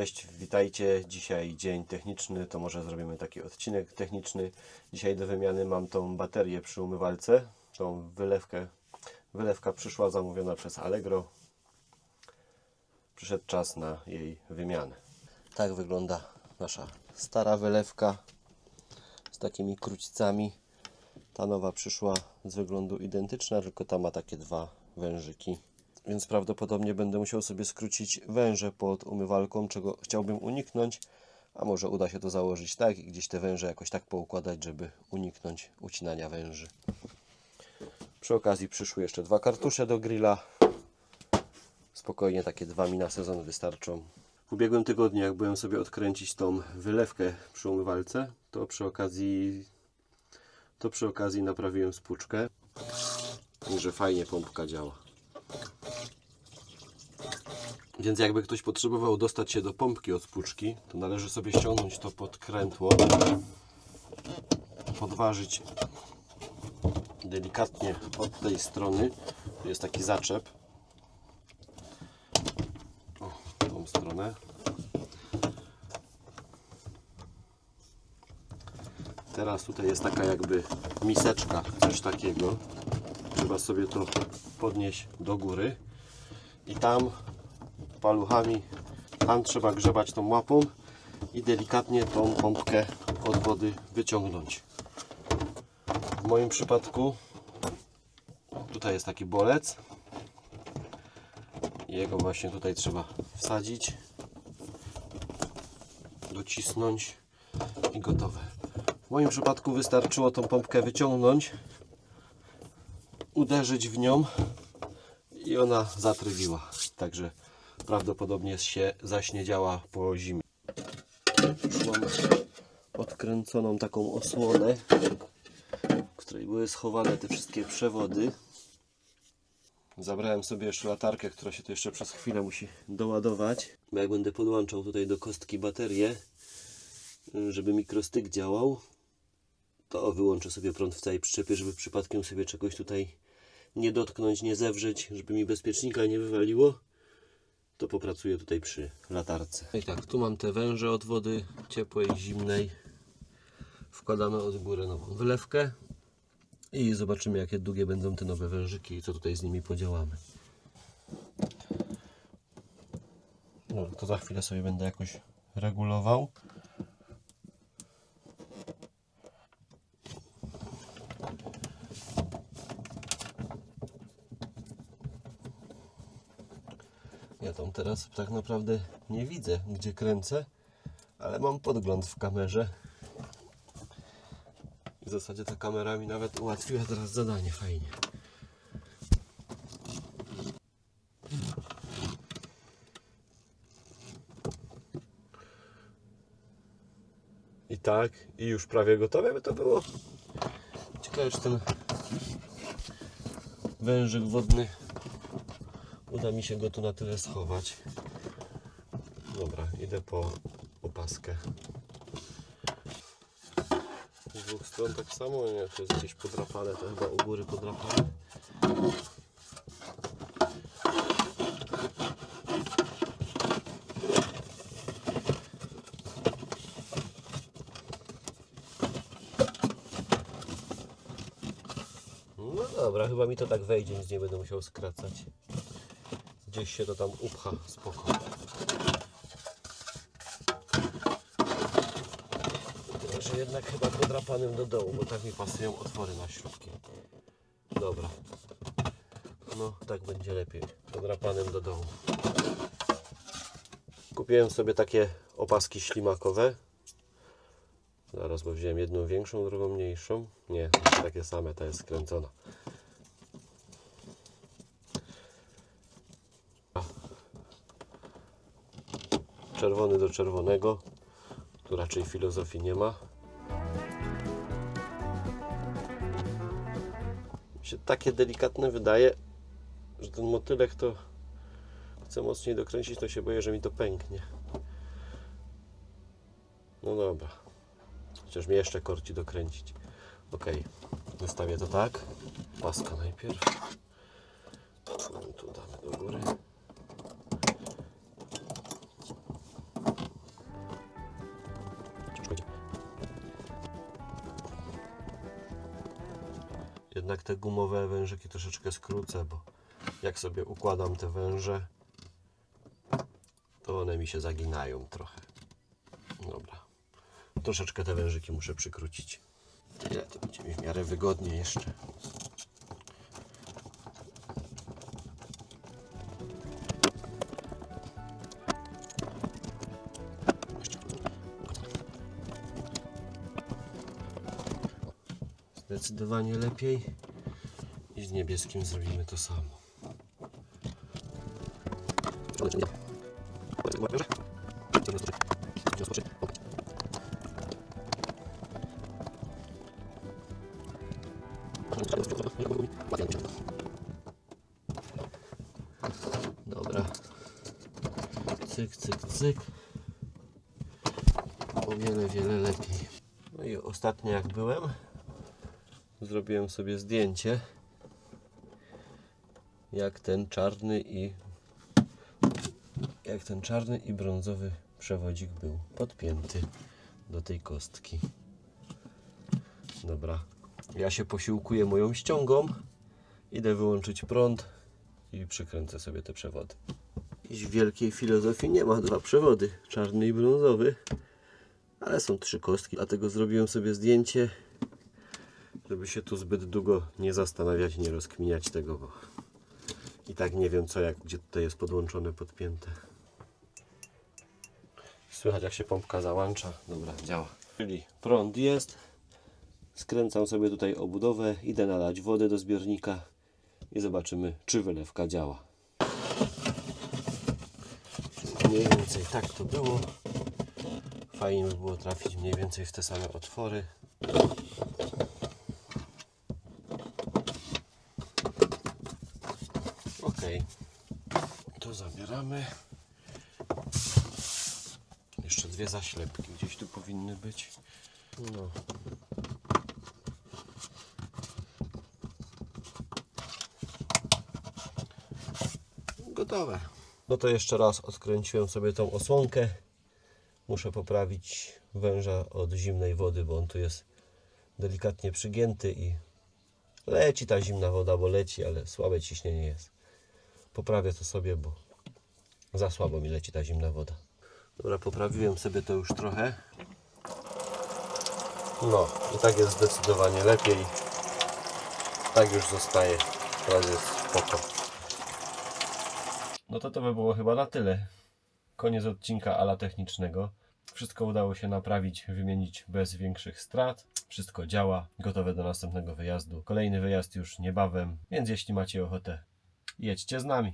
Cześć, witajcie. Dzisiaj dzień techniczny, to może zrobimy taki odcinek techniczny. Dzisiaj do wymiany mam tą baterię przy umywalce, tą wylewkę. Wylewka przyszła zamówiona przez Allegro. Przyszedł czas na jej wymianę. Tak wygląda nasza stara wylewka z takimi krućcami. Ta nowa przyszła z wyglądu identyczna, tylko ta ma takie dwa wężyki. Więc prawdopodobnie będę musiał sobie skrócić węże pod umywalką, czego chciałbym uniknąć. A może uda się to założyć tak i gdzieś te węże jakoś tak poukładać, żeby uniknąć ucinania węży. Przy okazji przyszły jeszcze dwa kartusze do grilla. Spokojnie takie dwa mi na sezon wystarczą. W ubiegłym tygodniu, jak byłem sobie odkręcić tą wylewkę przy umywalce, to przy okazji to przy okazji naprawiłem spłuczkę. I że fajnie pompka działa. Więc jakby ktoś potrzebował dostać się do pompki od spłuczki, to należy sobie ściągnąć to podkrętło, podważyć delikatnie od tej strony. Tu jest taki zaczep. O, tą stronę. Teraz tutaj jest taka jakby miseczka, coś takiego. Trzeba sobie to podnieść do góry i tam paluchami, tam trzeba grzebać tą łapą i delikatnie tą pompkę od wody wyciągnąć. W moim przypadku tutaj jest taki bolec. Jego właśnie tutaj trzeba wsadzić, docisnąć i gotowe. W moim przypadku wystarczyło tą pompkę wyciągnąć, uderzyć w nią i ona zatrybiła. Także prawdopodobnie się zaśniedziała po zimie. Już mam odkręconą taką osłonę, w której były schowane te wszystkie przewody. Zabrałem sobie jeszcze latarkę, która się tu jeszcze przez chwilę musi doładować. Bo jak będę podłączał tutaj do kostki baterię, żeby mikrostyk działał, to wyłączę sobie prąd w całej przyczepie, żeby przypadkiem sobie czegoś tutaj nie dotknąć, nie zewrzeć, żeby mi bezpiecznika nie wywaliło, to popracuję tutaj przy latarce. I tak, tu mam te węże od wody ciepłej, zimnej. Wkładamy od góry nową wylewkę i zobaczymy jakie długie będą te nowe wężyki i co tutaj z nimi podziałamy. No, to za chwilę sobie będę jakoś regulował. Ja tam teraz tak naprawdę nie widzę, gdzie kręcę, ale mam podgląd w kamerze. W zasadzie ta kamera mi nawet ułatwiła teraz zadanie fajnie. I tak, i już prawie gotowe by to było. Ciekawe, czy ten wężyk wodny Uda mi się go tu na tyle schować. Dobra, idę po opaskę. Z dwóch stron tak samo, nie, to jest gdzieś podrapane, to chyba u góry podrapane. No dobra, chyba mi to tak wejdzie, nic nie będę musiał skracać. Gdzieś się to tam upcha, spoko. Tyle, że jednak chyba podrapanym do dołu, bo tak mi pasują otwory na śrubki. Dobra. No, tak będzie lepiej. Podrapanym do dołu. Kupiłem sobie takie opaski ślimakowe. Zaraz, bo wziąłem jedną większą, drugą mniejszą. Nie, takie same, ta jest skręcona. Czerwony do czerwonego. Tu raczej filozofii nie ma. Mi się takie delikatne wydaje, że ten motylek to chcę mocniej dokręcić, to się boję, że mi to pęknie. No dobra. Chociaż mnie jeszcze korci dokręcić. Ok, zostawię to tak. Paska najpierw. Tu damy do góry. Te gumowe wężyki troszeczkę skrócę, bo jak sobie układam te węże, to one mi się zaginają trochę. Dobra. Troszeczkę te wężyki muszę przykrócić. Tyle to będzie mi w miarę wygodnie jeszcze. Zdecydowanie lepiej. I z niebieskim zrobimy to samo. Dobra. Cyk, cyk, cyk. O wiele, wiele lepiej. No i ostatnio jak byłem, zrobiłem sobie zdjęcie jak ten czarny i jak ten czarny i brązowy przewodzik był podpięty do tej kostki. Dobra. Ja się posiłkuję moją ściągą. Idę wyłączyć prąd i przykręcę sobie te przewody. Jakiejś wielkiej filozofii nie ma. Dwa przewody, czarny i brązowy. Ale są trzy kostki, dlatego zrobiłem sobie zdjęcie, żeby się tu zbyt długo nie zastanawiać, nie rozkminiać tego, bo i tak nie wiem co, jak, gdzie tutaj jest podłączone, podpięte. Słychać jak się pompka załącza. Dobra, działa. Czyli prąd jest. Skręcam sobie tutaj obudowę, idę nalać wodę do zbiornika i zobaczymy, czy wylewka działa. Mniej więcej tak to było. Fajnie by było trafić mniej więcej w te same otwory. Ok, to zabieramy. Jeszcze dwie zaślepki gdzieś tu powinny być. No. Gotowe. No to jeszcze raz odkręciłem sobie tą osłonkę. Muszę poprawić węża od zimnej wody, bo on tu jest delikatnie przygięty i leci ta zimna woda, bo leci, ale słabe ciśnienie jest. Poprawię to sobie, bo za słabo mi leci ta zimna woda. Dobra, poprawiłem sobie to już trochę. No, i tak jest zdecydowanie lepiej. Tak już zostaje. Teraz jest spoko. No to to by było chyba na tyle. Koniec odcinka ala technicznego. Wszystko udało się naprawić, wymienić bez większych strat. Wszystko działa, gotowe do następnego wyjazdu. Kolejny wyjazd już niebawem, więc jeśli macie ochotę, jedźcie z nami.